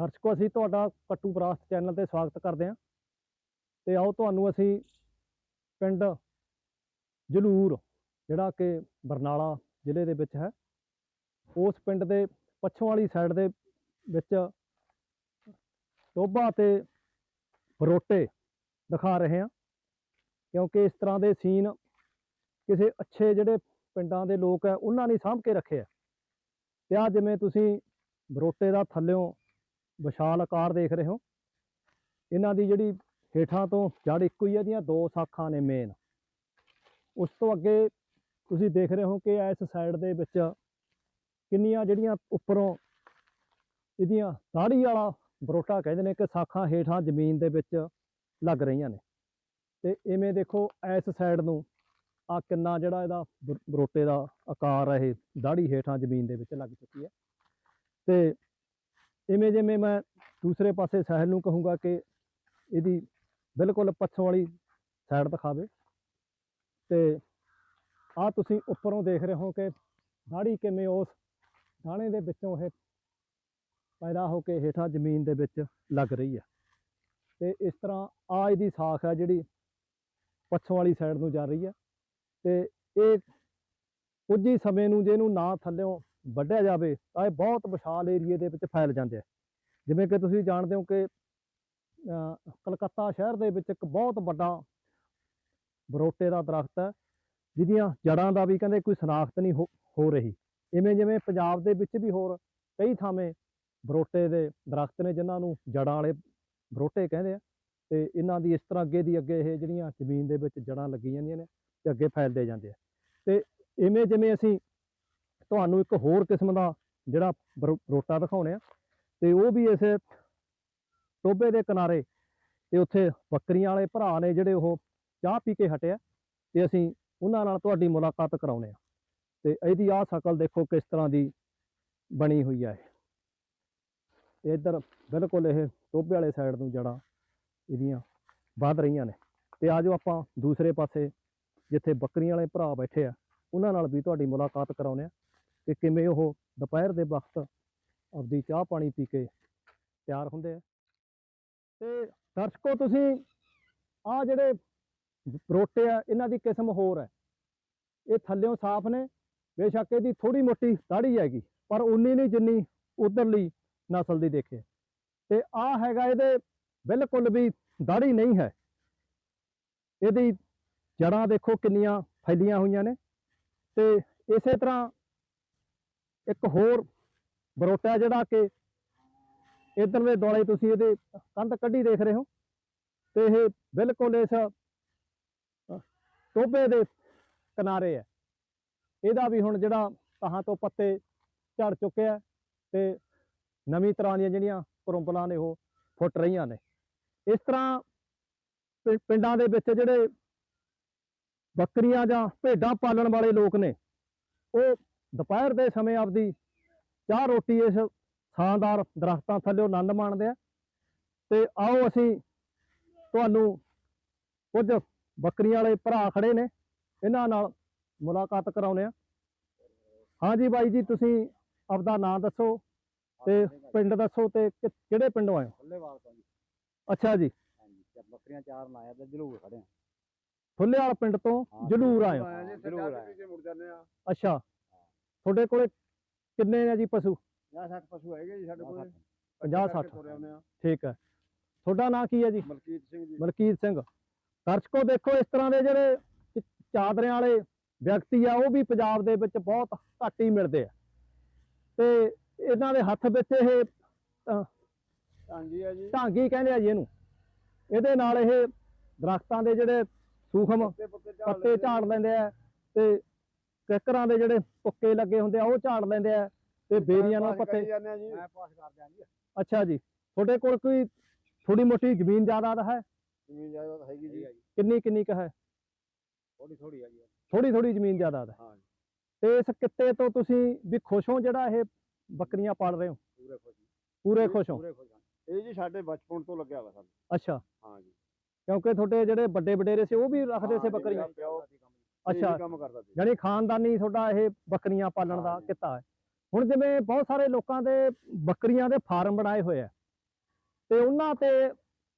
ਦਰਸ਼ਕੋ, ਅਸੀਂ ਤੁਹਾਡਾ ਕੱਟੂ ਬਰਾਸਤ ਚੈਨਲ ਤੇ ਸਵਾਗਤ ਕਰਦੇ ਹਾਂ। ਤੇ ਆਓ ਤੁਹਾਨੂੰ ਅਸੀਂ ਪਿੰਡ ਜਲੂਰ, ਜਿਹੜਾ ਕਿ ਬਰਨਾਲਾ ਜ਼ਿਲ੍ਹੇ ਦੇ ਵਿੱਚ ਹੈ, ਉਸ ਪਿੰਡ ਦੇ ਪੱਛੋਂ ਵਾਲੀ ਸਾਈਡ ਦੇ ਵਿੱਚ ਟੋਬਾ ਤੇ ਬਰੋਟੇ ਦਿਖਾ ਰਹੇ ਹਾਂ। ਕਿਉਂਕਿ ਇਸ ਤਰ੍ਹਾਂ ਦੇ ਸੀਨ ਕਿਸੇ ਅੱਛੇ ਜਿਹੜੇ ਪਿੰਡਾਂ ਦੇ ਲੋਕ ਹੈ, ਉਹਨਾਂ ਨੇ ਸਾਂਭ ਕੇ ਰੱਖੇ ਆ ਤੇ ਆ ਜਿਵੇਂ ਤੁਸੀਂ ਬਰੋਟੇ ਦਾ ਥੱਲਿਓਂ ਵਿਸ਼ਾਲ ਆਕਾਰ ਦੇਖ ਰਹੇ ਹੋ। ਇਹਨਾਂ ਦੀ ਜਿਹੜੀ ਹੇਠਾਂ ਤੋਂ ਜੜ ਇੱਕੋ ਹੀ ਹੈ ਦੀਆਂ ਦੋ ਸਾਖਾਂ ਨੇ ਮੇਨ ਉਸ ਤੋਂ ਅੱਗੇ ਤੁਸੀਂ ਦੇਖ ਰਹੇ ਹੋ ਕਿ ਇਸ ਸਾਈਡ ਦੇ ਵਿੱਚ ਕਿੰਨੀਆਂ ਜਿਹੜੀਆਂ ਉੱਪਰੋਂ ਇਹਦੀਆਂ ਦਾੜੀ ਵਾਲਾ ਬਰੋਟਾ ਕਹਿੰਦੇ ਨੇ ਕਿ ਸਾਖਾਂ ਹੇਠਾਂ ਜ਼ਮੀਨ ਦੇ ਵਿੱਚ ਲੱਗ ਰਹੀਆਂ ਨੇ। ਤੇ ਇਵੇਂ ਦੇਖੋ ਇਸ ਸਾਈਡ ਨੂੰ ਆ ਕਿੰਨਾ ਜਿਹੜਾ ਇਹਦਾ ਬਰੋਟੇ ਦਾ ਆਕਾਰ ਹੈ ਇਹ ਦਾੜੀ ਹੇਠਾਂ ਜ਼ਮੀਨ ਦੇ ਵਿੱਚ ਲੱਗ ਚੁੱਕੀ ਹੈ ਤੇ ਇਵੇਂ ਜਿਵੇਂ ਮੈਂ ਦੂਸਰੇ ਪਾਸੇ ਸਾਹਿਲ ਨੂੰ ਕਹੂੰਗਾ ਕਿ ਇਹਦੀ ਬਿਲਕੁਲ ਪੱਛੋਂ ਵਾਲੀ ਸਾਈਡ ਦਿਖਾਵੇ। ਤੇ ਆ ਤੁਸੀਂ ਉੱਪਰੋਂ ਦੇਖ ਰਹੇ ਹੋ ਕਿ ਦਾੜੀ ਕਿਵੇਂ ਉਸ ਦਾਣੇ ਦੇ ਵਿੱਚੋਂ ਇਹ ਪੈਦਾ ਹੋ ਕੇ ਹੇਠਾਂ ਜ਼ਮੀਨ ਦੇ ਵਿੱਚ ਲੱਗ ਰਹੀ ਹੈ। ਤੇ ਇਸ ਤਰ੍ਹਾਂ ਆ ਇਹਦੀ ਸਾਖ ਹੈ ਜਿਹੜੀ ਪੱਛੋਂ ਵਾਲੀ ਸਾਈਡ ਨੂੰ ਜਾ ਰਹੀ ਹੈ। ਤੇ ਇਹ ਕੁਝ ਹੀ ਸਮੇਂ ਨੂੰ ਜੇ ਇਹਨੂੰ ਨਾ ਥੱਲਿਓਂ ਵੱਢਿਆ ਜਾਵੇ, ਤਾਂ ਇਹ ਬਹੁਤ ਵਿਸ਼ਾਲ ਏਰੀਏ ਦੇ ਵਿੱਚ ਫੈਲ ਜਾਂਦੇ ਆ। ਜਿਵੇਂ ਕਿ ਤੁਸੀਂ ਜਾਣਦੇ ਹੋ ਕਿ ਕਲਕੱਤਾ ਸ਼ਹਿਰ ਦੇ ਵਿੱਚ ਇੱਕ ਬਹੁਤ ਵੱਡਾ ਬਰੋਟੇ ਦਾ ਦਰਖਤ ਹੈ, ਜਿਹਦੀਆਂ ਜੜਾਂ ਦਾ ਵੀ ਕਹਿੰਦੇ ਕੋਈ ਸ਼ਨਾਖਤ ਨਹੀਂ ਹੋ ਹੋ ਰਹੀ। ਇਵੇਂ ਜਿਵੇਂ ਪੰਜਾਬ ਦੇ ਵਿੱਚ ਵੀ ਹੋਰ ਕਈ ਥਾਵੇਂ ਬਰੋਟੇ ਦੇ ਦਰਖਤ ਨੇ ਜਿਨ੍ਹਾਂ ਨੂੰ ਜੜਾਂ ਵਾਲੇ ਬਰੋਟੇ ਕਹਿੰਦੇ ਆ, ਤੇ ਇਹਨਾਂ ਦੀ ਇਸ ਤਰ੍ਹਾਂ ਅੱਗੇ ਦੀ ਅੱਗੇ ਇਹ ਜਿਹੜੀਆਂ ਜ਼ਮੀਨ ਦੇ ਵਿੱਚ ਜੜਾਂ ਲੱਗੀ ਜਾਂਦੀਆਂ ਨੇ, ਤੇ ਅੱਗੇ ਫੈਲਦੇ ਜਾਂਦੇ ਆ। ਤੇ ਇਵੇਂ ਜਿਵੇਂ ਅਸੀਂ ਤੁਹਾਨੂੰ ਇੱਕ ਹੋਰ ਕਿਸਮ ਦਾ ਜਿਹੜਾ ਬਰੋ- ਬਰੋਟਾ ਦਿਖਾਉਣੇ ਆ। ਤੇ ਉਹ ਵੀ ਇਸ ਟੋਬੇ ਦੇ ਕਿਨਾਰੇ ਤੇ ਉੱਥੇ ਬੱਕਰੀਆਂ ਵਾਲੇ ਭਰਾ ਨੇ ਜਿਹੜੇ ਉਹ ਚਾਹ ਪੀ ਕੇ ਹਟਿਆ ਆ ਤੇ ਅਸੀਂ ਉਹਨਾਂ ਨਾਲ ਤੁਹਾਡੀ ਮੁਲਾਕਾਤ ਕਰਾਉਣੇ ਆ। ਤੇ ਇਹਦੀ ਆਹ ਸ਼ਕਲ ਦੇਖੋ ਕਿਸ ਤਰ੍ਹਾਂ ਦੀ ਬਣੀ ਹੋਈ ਆ ਇਹ। ਤੇ ਇੱਧਰ ਬਿਲਕੁਲ ਇਹ ਟੋਬੇ ਵਾਲੇ ਸਾਈਡ ਨੂੰ ਜੜਾਂ ਇਹਦੀਆਂ ਵੱਧ ਰਹੀਆਂ ਨੇ। ਤੇ ਆਜੋ ਆਪਾਂ ਦੂਸਰੇ ਪਾਸੇ ਜਿੱਥੇ ਬੱਕਰੀਆਂ ਵਾਲੇ ਭਰਾ ਬੈਠੇ ਆ, ਉਹਨਾਂ ਨਾਲ ਵੀ ਤੁਹਾਡੀ ਮੁਲਾਕਾਤ ਕਰਾਉਣੇ ਆ। ਕਿ ਕਿਵੇਂ ਉਹ ਦੁਪਹਿਰ ਦੇ ਵਕਤ ਆਪਦੀ ਚਾਹ ਪਾਣੀ ਪੀ ਕੇ ਤਿਆਰ ਹੁੰਦੇ ਆ। ਤੇ ਦਰਸ਼ਕੋ ਤੁਸੀਂ ਆ ਜਿਹੜੇ ਬਰੋਟੇ ਆ, ਇਹਨਾਂ ਦੀ ਕਿਸਮ ਹੋਰ ਹੈ। ਇਹ ਥੱਲਿਓਂ ਸਾਫ਼ ਨੇ, ਬੇਸ਼ੱਕ ਇਹਦੀ ਥੋੜੀ ਮੋਟੀ ਦਾੜੀ ਹੈਗੀ, ਪਰ ਉਨੀ ਨਹੀਂ ਜਿੰਨੀ ਉਧਰਲੀ ਨਸਲ ਦੀ ਦੇਖੇ। ਤੇ ਆ ਹੈਗਾ ਇਹਦੇ ਬਿਲਕੁਲ ਵੀ ਦਾੜੀ ਨਹੀਂ ਹੈ। ਇਹਦੀ ਜੜਾਂ ਦੇਖੋ ਕਿੰਨੀਆਂ ਫੈਲੀਆਂ ਹੋਈਆਂ ਨੇ। ਤੇ ਇਸੇ ਤਰ੍ਹਾਂ ਇੱਕ ਹੋਰ ਬਰੋਟਾ ਜਿਹੜਾ ਕਿ ਇਧਰਲੇ ਦੁਆਲੇ ਤੁਸੀਂ ਇਹਦੇ ਕੰਧ ਕੱਢੀ ਦੇਖ ਰਹੇ ਹੋ ਤੇ ਇਹ ਬਿਲਕੁਲ ਇਸ ਅ, ਟੋਭੇ ਦੇ ਕਿਨਾਰੇ ਹੈ। ਇਹਦਾ ਵੀ ਹੁਣ ਜਿਹੜਾ ਤਹਾਂ ਤੋਂ ਪੱਤੇ ਝੜ ਚੁੱਕਿਆ ਆ ਤੇ ਨਵੀਂ ਤਰ੍ਹਾਂ ਦੀਆਂ ਜਿਹੜੀਆਂ ਕਰੁੰਬਲਾਂ ਨੇ ਉਹ ਫੁੱਟ ਰਹੀਆਂ ਨੇ। ਇਸ ਤਰ੍ਹਾਂ ਪਿੰ- ਪਿੰਡਾਂ ਦੇ ਵਿੱਚ ਜਿਹੜੇ ਬੱਕਰੀਆਂ ਜਾਂ ਭੇਡਾਂ ਪਾਲਣ ਵਾਲੇ ਲੋਕ ਨੇ ਉਹ ਦੁਪਹਿਰ ਦੇ ਸਮੇਂ ਆਪਦੀ ਚਾਹ ਰੋਟੀ ਇਸ ਸ਼ਾਨਦਾਰ ਦਰਖਤਾਂ ਥੱਲੇ ਆਨੰਦ ਮਾਣਦੇ ਆ। ਤੇ ਆਓ ਅਸੀਂ ਤੁਹਾਨੂੰ ਕੁਝ ਬੱਕਰੀਆਂ ਵਾਲੇ ਭਰਾ ਖੜੇ ਨੇ ਇਹਨਾਂ ਨਾਲ ਮੁਲਾਕਾਤ ਕਰਾਉਨੇ ਆ। ਹਾਂਜੀ ਬਾਈ ਜੀ ਤੁਸੀਂ ਆਪਦਾ ਨਾਮ ਦੱਸੋ ਤੇ ਪਿੰਡ ਦੱਸੋ ਤੇ ਕਿਹੜੇ ਪਿੰਡੋਂ ਆਏ ਫੁੱਲੇਵਾਲ ਤੋਂ ਜੀ। ਅੱਛਾ ਜੀ। ਹਾਂਜੀ ਬੱਕਰੀਆਂ ਚਾਰ ਲਾਇਆ ਤੇ ਜਲੂਰ ਖੜੇ ਆ। ਫੁੱਲੇਵਾਲ ਪਿੰਡ ਤੋਂ ਜਲੂਰ ਆਏ ਹੋ? ਜਲੂਰ ਆਏ ਅੱਛਾ। ਤੁਹਾਡੇ ਕੋਲੇ ਕਿੰਨੇ ਨੇ ਜੀ ਪਸ਼ੂ? 50 60 ਪਸ਼ੂ ਹੈਗੇ ਜੀ ਸਾਡੇ ਕੋਲ। 50 60 ਤੁਰੇ ਆਉਂਦੇ ਆ। ਠੀਕ ਹੈ। ਤੁਹਾਡਾ ਨਾਂ ਕੀ ਹੈ ਜੀ? ਮਲਕੀਤ ਸਿੰਘ ਜੀ। ਮਲਕੀਤ ਸਿੰਘ। ਦਰਸ਼ਕੋ ਦੇਖੋ ਇਸ ਤਰ੍ਹਾਂ ਦੇ ਜਿਹੜੇ ਚਾਦਰਿਆਂ ਵਾਲੇ ਵਿਅਕਤੀ ਆ ਉਹ ਵੀ ਪੰਜਾਬ ਦੇ ਵਿੱਚ ਬਹੁਤ ਘੱਟ ਹੀ ਮਿਲਦੇ ਆ। ਤੇ ਇਹਨਾਂ ਦੇ ਹੱਥ ਵਿੱਚ ਇਹ ਟਾਂਗੀ ਆ ਜੀ। ਢਾਂਗੀ ਕਹਿੰਦੇ ਆ ਜੀ ਇਹਨੂੰ। ਇਹਦੇ ਨਾਲ ਇਹ ਦਰਖਤਾਂ ਦੇ ਜਿਹੜੇ ਸੂਖਮ ਪੱਤੇ ਝਾੜ ਲੈਂਦੇ ਆ ਤੇ ਕਿੱਕਰਾਂ ਦੇ ਜਿਹੜੇ ਪੁੱਕੇ ਲੱਗੇ ਹੁੰਦੇ ਆ ਉਹ ਝਾੜ ਲੈਂਦੇ ਆ ਤੇ ਬੇਰੀਆਂ ਨਾਲ ਪੱਤੇ। ਕਰੀ ਜਾਂਦੇ ਆ ਜੀ। ਮੈਂ ਪਾਸ ਕਰ ਦਿਆਂ ਜੀ। ਅੱਛਾ ਜੀ ਤੁਹਾਡੇ ਕੋਲ ਕੋਈ ਥੋੜੀ ਮੋਟੀ ਜ਼ਮੀਨ ਜਾਇਦਾਦ ਹੈ? ਜ਼ਮੀਨ ਜਾਇਦਾਦ ਹੈਗੀ ਜੀ। ਕਿੰਨੀ ਕਿੰਨੀ ਕੁ ਹੈ? ਥੋੜੀ ਥੋੜੀ ਆ ਜੀ। ਥੋੜੀ ਥੋੜੀ ਜ਼ਮੀਨ ਜਾਇਦਾਦ ਹੈ। ਹਾਂ ਤੇ ਇਸ ਕਿੱਤੇ ਤੋਂ ਤੁਸੀਂ ਵੀ ਖੁਸ਼ ਹੋ ਜਿਹੜਾ ਇਹ ਬੱਕਰੀਆਂ ਪਾਲ ਰਹੇ ਹੋ? ਪੂਰੇ ਖੁਸ਼ ਹਾਂ। ਪੂਰੇ ਖੁਸ਼। ਇਹ ਜੀ ਸਾਡੇ ਬਚਪਨ ਤੋਂ ਲੱਗਿਆ ਵਾ ਸਾਨੂੰ। ਅੱਛਾ। ਹਾਂ ਜੀ। ਕਿਉਂਕਿ ਤੁਹਾਡੇ ਜਿਹੜੇ ਵੱਡੇ ਵਡੇਰੇ ਸੀ ਉਹ ਵੀ ਰੱਖਦੇ ਸੀ ਬੱਕਰੀਆਂ? ਅੱਛਾ ਇਹੀ ਕੰਮ ਕਰਦਾ ਸੀ। ਯਾਨੀ ਖਾਨਦਾਨੀ ਤੁਹਾਡਾ ਇਹ ਬੱਕਰੀਆਂ ਪਾਲਣ ਦਾ। ਕਿੱਤਾ ਹੈ। ਹੁਣ ਜਿਵੇਂ ਬਹੁਤ ਸਾਰੇ ਲੋਕਾਂ ਦੇ ਬੱਕਰੀਆਂ ਦੇ ਫਾਰਮ ਬਣਾਏ ਹੋਏ ਆ ਤੇ ਉਹਨਾਂ ਤੇ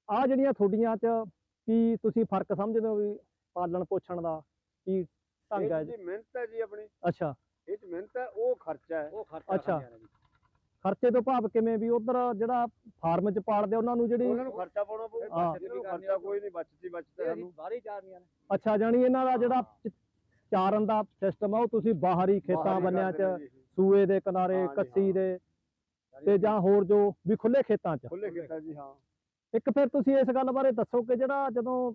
ਆ ਜਿਹੜੀਆਂ ਤੁਹਾਡੀਆਂ ਚ ਕੀ ਤੁਸੀਂ ਫ਼ਰਕ ਸਮਝਦੇ ਹੋ ਵੀ ਪਾਲਣ ਪੋਸ਼ਣ ਦਾ ਕੀ ਢੰਗ ਹੈ ਜੀ ਮਿਹਨਤ ਹੈ ਜੀ ਆਪਣੀ। ਅੱਛਾ। ਇਹ ਚ ਮਿਹਨਤ ਹੈ ਉਹ ਖਰਚਾ ਹੈ। ਉਹ ਖਰਚਾ ਅੱਛਾ। ਖਰਚੇ ਤੋਂ ਭਾਵ ਕਿਵੇਂ ਵੀ ਉਧਰ ਜਿਹੜਾ ਫਾਰਮ ਚ ਪਾਲਦੇ ਉਹਨਾਂ ਨੂੰ ਜਿਹੜੀ ਉਹਨਾਂ ਨੂੰ ਖਰਚਾ ਪਾਉਣਾ ਪਊ ਹਾਂ। ਇਹਨਾਂ ਨੂੰ ਖਰਚਾ ਕੋਈ ਨਹੀਂ ਬਚਤੀ ਬਚਦਾ ਇਹ ਸਾਨੂੰ। ਅਸੀਂ ਬਾਹਰ ਹੀ ਚਾਰਨੀਆਂ ਨੇ। ਅੱਛਾ ਜਾਣੀ ਇਹਨਾਂ ਦਾ ਜਿਹੜਾ ਚਾਰਨ ਦਾ ਸਿਸਟਮ ਆ ਉਹ ਤੁਸੀਂ ਬਾਹਰੀ ਖੇਤਾਂ ਬੰਨਿਆਂ ਚ। ਸੂਏ ਦੇ ਕਿਨਾਰੇ ਕੱਸੀ। ਦੇ ਤੇ ਜਾਂ ਹੋਰ ਜੋ ਵੀ ਖੁੱਲੇ ਖੇਤਾਂ ਚ। ਖੁੱਲੇ ਖੇਤਾਂ ਜੀ ਹਾਂ। ਇੱਕ ਫਿਰ ਤੁਸੀਂ ਇਸ ਗੱਲ ਬਾਰੇ ਦੱਸੋ ਕਿ ਜਿਹੜਾ ਜਦੋਂ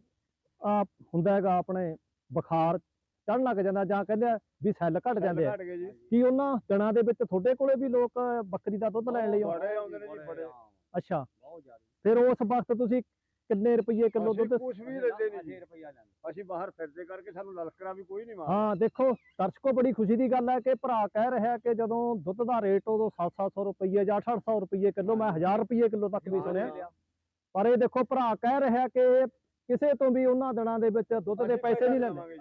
ਹੁੰਦਾ ਹੈਗਾ ਆਪਣੇ ਬੁਖਾਰ ਚੜਨ ਲੱਗ ਜਾਂਦਾ ਜਾਂ ਕਹਿੰਦੇ ਆ ਵੀ ਸੈੱਲ ਘਟ ਜਾਂਦੇ ਆ। ਘਟ ਗਏ ਜੀ। ਕੀ ਉਹਨਾਂ ਦਿਨਾਂ ਦੇ ਵਿੱਚ ਤੁਹਾਡੇ ਕੋਲੇ ਵੀ ਲੋਕ ਬੱਕਰੀ ਦਾ ਦੁੱਧ ਲੈਣ ਲਈ ਆਉਂਦੇ ਬੜੇ ਆਉਂਦੇ ਨੇ ਜੀ ਬੜੇ। ਹਾਂ, ਅੱਛਾ। ਬਹੁਤ ਜ਼ਿਆਦਾ। ਫਿਰ ਉਸ ਵਕਤ ਤੁਸੀਂ ਕਿੰਨੇ ਰੁਪਏ ਕਿਲੋ ਦੁੱਧ ਕੁਛ ਵੀ ਲੈਂਦੇ ਨਹੀਂ 6 ਜੀ। ਰੁਪਈਆ ਲੈਂਦੇ। ਅਸੀਂ ਬਾਹਰ ਫਿਰਦੇ ਕਰਕੇ ਸਾਨੂੰ ਲਲਕਰਾ ਵੀ ਕੋਈ ਨਹੀਂ ਮਾਰਦਾ। ਹਾਂ ਦੇਖੋ ਦਰਸ਼ਕੋ ਬੜੀ ਖੁਸ਼ੀ ਦੀ ਗੱਲ ਹੈ ਕਿ ਭਰਾ ਕਹਿ ਰਿਹਾ ਕਿ ਜਦੋਂ ਦੁੱਧ ਦਾ ਰੇਟ ਉਦੋਂ 7-700 ਰੁਪਏ ਜਾਂ 800 ਰੁਪਏ ਕਿਲੋ ਮੈਂ 1000 ਰੁਪਏ ਕਿਲੋ ਤੱਕ ਵੀ ਸੁਣਿਆ। ਪਰ ਇਹ ਦੇਖੋ ਭਰਾ ਕਹਿ ਰਿਹਾ ਕਿ ਕਿਸੇ ਤੋਂ ਵੀ ਉਹਨਾਂ ਦਿਨਾਂ ਦੇ ਵਿੱਚ ਦੁੱਧ ਦੇ ਪੈਸੇ ਨਹੀਂ ਲੈਂਦੇ।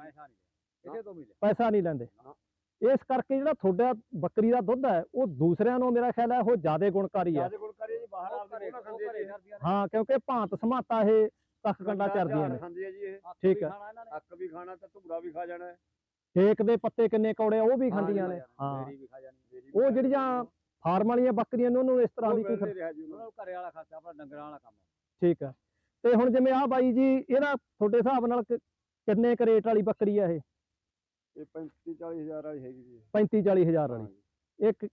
ਕਿਸੇ ਤੋਂ ਮਿਲੇ ਪੈਸਾ ਨਹੀਂ ਲੈਂਦੇ। ਇਸ ਕਰਕੇ ਜਿਹੜਾ ਤੁਹਾਡਾ ਬੱਕਰੀ ਦਾ ਦੁੱਧ ਹੈ ਉਹ ਦੂਸਰਿਆਂ ਨੂੰ ਮੇਰਾ ਖਿਆਲ ਹੈ ਉਹ ਜ਼ਿਆਦਾ ਗੁਣਕਾਰੀ ਹੈ। ਜੀ ਬਾਹਰ ਆਪਦੇ ਹਾਂ ਕਿਉਂਕਿ ਭਾਂਤ ਸਮਾਤਾ ਇਹ ਕੱਖ ਕੰਡਾ ਚਰਦੀਆਂ ਨੇ। ਖਾਂਦੀ ਹੈ ਜੀ ਇਹ। ਠੀਕ ਹੈ। ਅੱਕ ਵੀ ਖਾਣਾ ਤੇ ਧੁਗਰਾ ਵੀ ਖਾ ਜਾਣਾ। ਛੇਕ ਦੇ ਪੱਤੇ ਕਿੰਨੇ ਕੌੜੇ ਉਹ ਵੀ ਖਾਂਦੀਆਂ ਨੇ। ਹਾਂ। ਉਹ ਜਿਹੜੀਆਂ। ਫਾਰਮ ਵਾਲੀਆਂ ਬੱਕਰੀਆਂ ਨੇ ਉਹਨੂੰ ਇਸ ਤਰ੍ਹਾਂ ਦੀ ਕੋਈ ਘਰੇ ਵਾਲਾ ਖਰਚਾ ਆਪਣਾ ਡੰਗਰਾਂ ਵਾਲਾ ਕੰਮ ਠੀਕ ਹੈ। ਤੇ ਹੁਣ ਜਿਵੇਂ ਆ ਬਾਈ ਜੀ ਇਹਦਾ ਤੁਹਾਡੇ ਹਿਸਾਬ ਨਾਲ ਕਿੰਨੇ ਕੁ ਰੇਟ ਵਾਲੀ ਬੱਕਰੀ ਆ ਇਹ। ਇਹ 35 40 ਹਜ਼ਾਰ ਵਾਲੀ ਹੈਗੀ ਜੀ 35 40 ਹਜ਼ਾਰ ਵਾਲੀ। ਹਾਂਜੀ। ਇੱਕ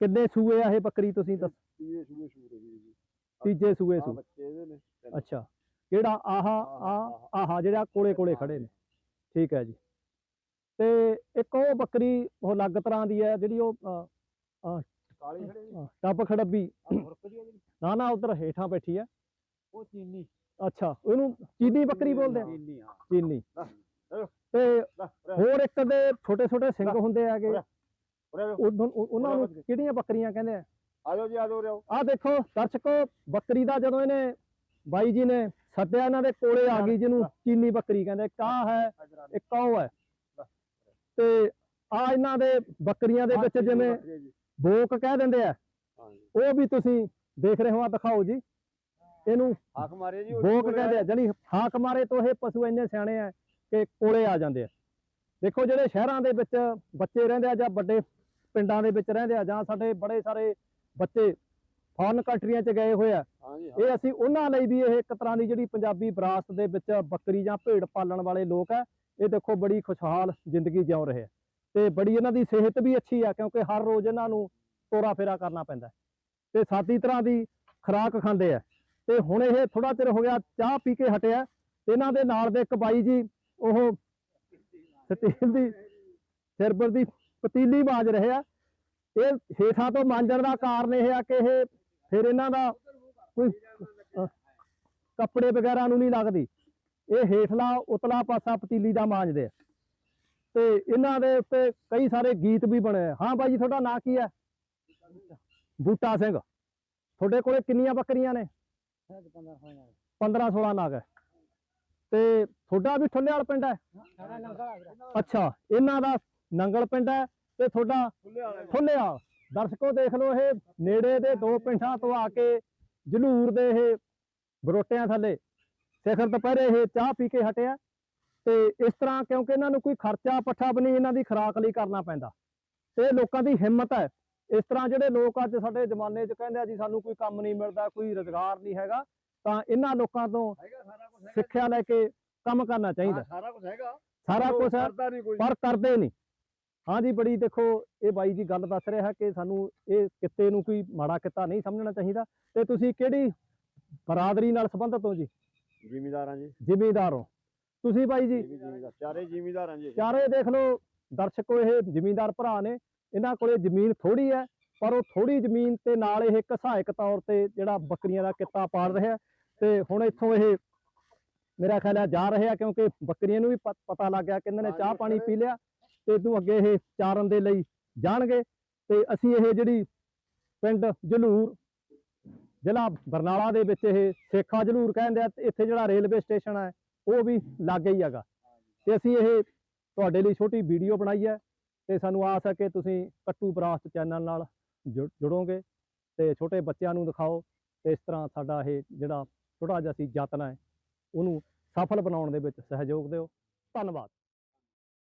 ਕਿੰਨੇ ਸੂਏ ਆ ਇਹ ਬੱਕਰੀ ਤੁਸੀਂ ਦੱਸ? ਤੀਏ ਸੂਏ ਸੂਰ ਹੈਗੀ ਜੀ। ਤੀਜੇ ਸੂਏ ਸੂ ਬੱਚੇ ਇਹਦੇ ਨੇ। ਅੱਛਾ। ਕਿਹੜਾ? ਆਹਾ ਆ ਆਹ। ਜਿਹੜਾ ਕੋਲੇ ਕੋਲੇ ਖੜੇ ਨੇ। ਠੀਕ ਹੈ ਜੀ। ਤੇ ਇੱਕ ਉਹ ਬੱਕਰੀ ਉਹ ਅਲੱਗ ਤਰ੍ਹਾਂ ਦੀ ਹੈ ਜਿਹੜੀ ਉਹ ਕਾਲੀ ਖੜੇ ਟੱਬ ਖੜੱਬੀ। ਨਾ ਨਾ ਉਧਰ ਹੇਠਾਂ ਬੈਠੀ ਹੈ। ਉਹ ਚੀਨੀ। ਅੱਛਾ ਉਹਨੂੰ ਚੀਨੀ ਬੱਕਰੀ ਬੋਲਦੇ ਆ? ਚੀਨੀ ਹਾਂ। ਚੀਨੀ। ਚਲੋ। ਤੇ ਆ, ਹੋਰ ਇੱਕ ਦੇ ਛੋਟੇ ਛੋਟੇ ਸਿੰਘ ਹੁੰਦੇ ਉਹ- ਉਹਨਾਂ ਨੂੰ ਕਿਹੜੀਆਂ ਬੱਕਰੀਆਂ ਕਹਿੰਦੇ ਆ? ਆ ਜਾਓ ਜੀ ਆ ਜਾਓ ਉਰੇ ਆਓ। ਆਹ ਦੇਖੋ ਦਰਸ਼ਕੋ ਬੱਕਰੀ ਦਾ ਜਦੋਂ ਇਹਨੇ ਬਾਈ ਜੀ ਨੇ ਸੱਦਿਆ ਇਹਨਾਂ ਦੇ ਕੋਲੇ ਆ ਗਈ ਜਿਹਨੂੰ ਚੀਨੀ ਬੱਕਰੀ ਕਹਿੰਦੇ ਕਾ ਹੈ ਆ। ਇੱਕ ਉਹ ਹੈ। ਤੇ ਆ ਇਹਨਾਂ ਦੇ ਬੱਕਰੀਆਂ ਦੇ ਵਿੱਚ ਜਿਵੇਂ। ਬੋਕ ਕਹਿ ਦਿੰਦੇ ਆ। ਉਹ ਵੀ ਤੁਸੀਂ ਦੇਖ ਰਹੇ ਹੋ ਆ ਦਿਖਾਓ ਜੀ। ਇਹਨੂੰ ਹਾਕ ਮਾਰੇ ਜੀ ਬੋਕ ਕਹਿੰਦੇ ਆ ਜਾਨੀ ਹਾਕ ਮਾਰੇ ਤੋਂ ਇਹ ਪਸ਼ੂ ਇੰਨੇ ਸਿਆਣੇ ਆ। ਕਿ ਕੋਲੇ ਆ ਜਾਂਦੇ ਆ। ਦੇਖੋ ਜਿਹੜੇ ਸ਼ਹਿਰਾਂ ਦੇ ਵਿੱਚ ਬੱਚੇ ਰਹਿੰਦੇ ਆ ਜਾਂ ਵੱਡੇ ਪਿੰਡਾਂ ਦੇ ਵਿੱਚ ਰਹਿੰਦੇ ਆ ਜਾਂ ਸਾਡੇ ਬੜੇ ਸਾਰੇ ਬੱਚੇ ਫੋਰਨ ਕੰਟਰੀਆਂ 'ਚ ਗਏ ਹੋਏ ਆ ਇਹ ਅਸੀਂ ਉਹਨਾਂ ਲਈ ਵੀ ਇਹ ਇੱਕ ਤਰ੍ਹਾਂ ਦੀ ਜਿਹੜੀ ਪੰਜਾਬੀ ਵਿਰਾਸਤ ਦੇ ਵਿੱਚ ਬੱਕਰੀ ਜਾਂ ਭੇਡ ਪਾਲਣ ਵਾਲੇ ਲੋਕ ਆ ਇਹ ਦੇਖੋ ਬੜੀ ਖੁਸ਼ਹਾਲ ਜ਼ਿੰਦਗੀ ਜਿਉ ਰਹੇ ਆ। ਤੇ ਬੜੀ ਇਹਨਾਂ ਦੀ ਸਿਹਤ ਵੀ ਅੱਛੀ ਆ ਕਿਉਂਕਿ ਹਰ ਰੋਜ਼ ਇਹਨਾਂ ਨੂੰ ਤੋਰਾ ਫੇਰਾ ਕਰਨਾ ਪੈਂਦਾ। ਤੇ ਸਾਦੀ ਤਰ੍ਹਾਂ ਦੀ ਖੁਰਾਕ ਖਾਂਦੇ ਆ। ਤੇ ਹੁਣ ਇਹ ਥੋੜਾ ਚਿਰ ਹੋ ਗਿਆ ਚਾਹ ਪੀ ਕੇ ਹਟਿਆ ਇਹਨਾਂ ਦੇ ਨਾਲ ਦੇ ਇੱਕ ਬਾਈ ਜੀ ਉਹ ਸਟੀਲ ਦੀ ਸਿਰਬਰ ਦੀ ਪਤੀਲੀ ਮਾਂਜ ਰਹੇ ਆ। ਇਹ ਹੇਠਾਂ ਤੋਂ ਮਾਂਜਣ ਦਾ ਕਾਰਨ ਇਹ ਆ ਕਿ ਇਹ ਫਿਰ ਇਹਨਾਂ ਦਾ ਕੋਈ ਕੱਪੜੇ ਵਗੈਰਾ ਨੂੰ ਨਹੀਂ ਲੱਗਦੀ। ਇਹ ਹੇਠਲਾ ਉਤਲਾ ਪਾਸਾ ਪਤੀਲੀ ਦਾ ਮਾਂਜਦੇ ਆ। ਤੇ ਇਹਨਾਂ ਦੇ ਉੱਤੇ ਕਈ ਸਾਰੇ ਗੀਤ ਵੀ ਬਣੇ ਆ। ਹਾਂ ਬਾਈ ਜੀ ਤੁਹਾਡਾ ਨਾਂ ਕੀ ਹੈ ਬੂਟਾ ਸਿੰਘ। ਤੁਹਾਡੇ ਕੋਲੇ ਕਿੰਨੀਆਂ ਬੱਕਰੀਆਂ ਨੇ? 15 16 ਨਾਗ। ਹੈ ਤੇ ਤੁਹਾਡਾ ਵੀ ਠੁੱਲੇਵਾਲ ਪਿੰਡ ਹੈ? ਅੱਛਾ, ਇਹਨਾਂ ਦਾ ਨੰਗਲ ਪਿੰਡ ਹੈ ਤੇ ਤੁਹਾਡਾ ਖੁੱਲੇ ਵਾਲੇ। ਦਰਸ਼ਕੋ ਦੇਖ ਲਓ ਇਹ ਨੇੜੇ ਦੇ ਦੋ ਪਿੰਡਾਂ ਤੋਂ ਆ ਕੇ ਜਲੂਰ ਦੇ ਇਹ ਬਰੋਟਿਆਂ ਥੱਲੇ। ਸਿਖਰ ਦੁਪਹਿਰੇ ਇਹ ਚਾਹ ਪੀ ਕੇ ਹਟਿਆ ਤੇ ਇਸ ਤਰ੍ਹਾਂ ਕਿਉਂਕਿ ਇਹਨਾਂ ਨੂੰ ਕੋਈ ਖਰਚਾ ਪੱਠਾ ਵੀ ਨਹੀਂ, ਇਹਨਾਂ ਦੀ ਖੁਰਾਕ ਲਈ ਕਰਨਾ ਪੈਂਦਾ। ਤੇ ਲੋਕਾਂ ਦੀ ਹਿੰਮਤ ਹੈ। ਇਸ ਤਰ੍ਹਾਂ ਜਿਹੜੇ ਲੋਕ ਅੱਜ ਸਾਡੇ ਜ਼ਮਾਨੇ 'ਚ ਕਹਿੰਦੇ ਆ ਜੀ, ਸਾਨੂੰ ਕੋਈ ਕੰਮ ਨਹੀਂ ਮਿਲਦਾ, ਕੋਈ ਰੁਜ਼ਗਾਰ ਨਹੀਂ ਹੈਗਾ, ਤਾਂ ਇਹਨਾਂ ਲੋਕਾਂ ਤੋਂ ਸਿੱਖਿਆ ਲੈ ਕੇ ਕੰਮ ਕਰਨਾ ਚਾਹੀਦਾ। ਸਾਰਾ ਕੁਝ ਹੈਗਾ। ਸਾਰਾ ਕੁਝ ਕਰਦਾ ਨਹੀਂ ਕੋਈ। ਪਰ ਕਰਦੇ ਨਹੀਂ। ਹਾਂਜੀ ਬੜੀ ਦੇਖੋ ਇਹ ਬਾਈ ਜੀ ਗੱਲ ਦੱਸ ਰਿਹਾ ਕਿ ਸਾਨੂੰ ਇਹ ਕਿੱਤੇ ਨੂੰ ਕੋਈ ਮਾੜਾ ਕਿੱਤਾ ਨਹੀਂ ਸਮਝਣਾ ਚਾਹੀਦਾ। ਤੇ ਤੁਸੀਂ ਕਿਹੜੀ ਬਰਾਦਰੀ ਨਾਲ ਸੰਬੰਧਤ ਹੋ ਜੀ? ਜ਼ਿਮੀਦਾਰਾਂ ਜੀ। ਜ਼ਿਮੀਂਦਾਰ ਹੋ। ਤੁਸੀਂ ਬਾਈ ਜੀ? ਚਾਰੇ ਜ਼ਿਮੀਦਾਰਾਂ ਜੀ। ਚਾਰੇ ਦੇਖ ਲਓ ਦਰਸ਼ਕੋ ਇਹ ਜ਼ਿਮੀਂਦਾਰ ਭਰਾ ਨੇ। ਇਹਨਾਂ ਕੋਲੇ ਜ਼ਮੀਨ ਥੋੜੀ ਹੈ ਪਰ ਉਹ ਥੋੜੀ ਜ਼ਮੀਨ ਤੇ ਨਾਲ ਇਹ ਇੱਕ ਸਹਾਇਕ ਤੌਰ ਤੇ ਜਿਹੜਾ ਬੱਕਰੀਆਂ ਦਾ ਕਿੱਤਾ ਪਾਲ ਰਿਹਾ ਤੇ ਹੁਣ ਇੱਥੋਂ ਇਹ ਮੇਰਾ ਖਿਆਲ ਹੈ ਜਾ ਰਹੇ ਆ ਕਿਉਂਕਿ ਬੱਕਰੀਆਂ ਨੂੰ ਵੀ ਪਤਾ ਲੱਗ ਗਿਆ ਕਿ ਇਹਨਾਂ ਨੇ ਚਾਹ ਪਾਣੀ ਪੀ ਲਿਆ ਤੇ ਇਦੋਂ ਅੱਗੇ ਇਹ ਚਾਰਨ ਦੇ ਲਈ ਜਾਣਗੇ ਤੇ ਅਸੀਂ ਇਹ ਜਿਹੜੀ ਪਿੰਡ ਜਲੂਰ ਜ਼ਿਲ੍ਹਾ ਬਰਨਾਲਾ ਦੇ ਵਿੱਚ ਇਹ ਸੇਖਾ ਜਲੂਰ ਕਹਿੰਦੇ ਆ ਇੱਥੇ ਜਿਹੜਾ ਰੇਲਵੇ ਸਟੇਸ਼ਨ ਹੈ ਉਹ ਵੀ ਲਾਗੇ ਹੀ ਹੈਗਾ। ਤੇ ਅਸੀਂ ਇਹ ਤੁਹਾਡੇ ਲਈ ਛੋਟੀ ਵੀਡੀਓ ਬਣਾਈ ਹੈ ਤੇ ਸਾਨੂੰ ਆਸ ਹੈ ਕਿ ਤੁਸੀਂ ਕੱਟੂ ਵਿਰਾਸਤ ਚੈਨਲ ਨਾਲ ਜੁੜ- ਜੁੜੋਗੇ ਤੇ ਛੋਟੇ ਬੱਚਿਆਂ ਨੂੰ ਦਿਖਾਓ ਤੇ ਇਸ ਤਰ੍ਹਾਂ ਸਾਡਾ ਇਹ ਜਿਹੜਾ ਛੋਟਾ ਜਿਹਾ ਸੀ ਯਤਨ ਹੈ ਉਹਨੂੰ ਸਫਲ ਬਣਾਉਣ ਦੇ ਵਿੱਚ ਸਹਿਯੋਗ ਦਿਓ। ਧੰਨਵਾਦ।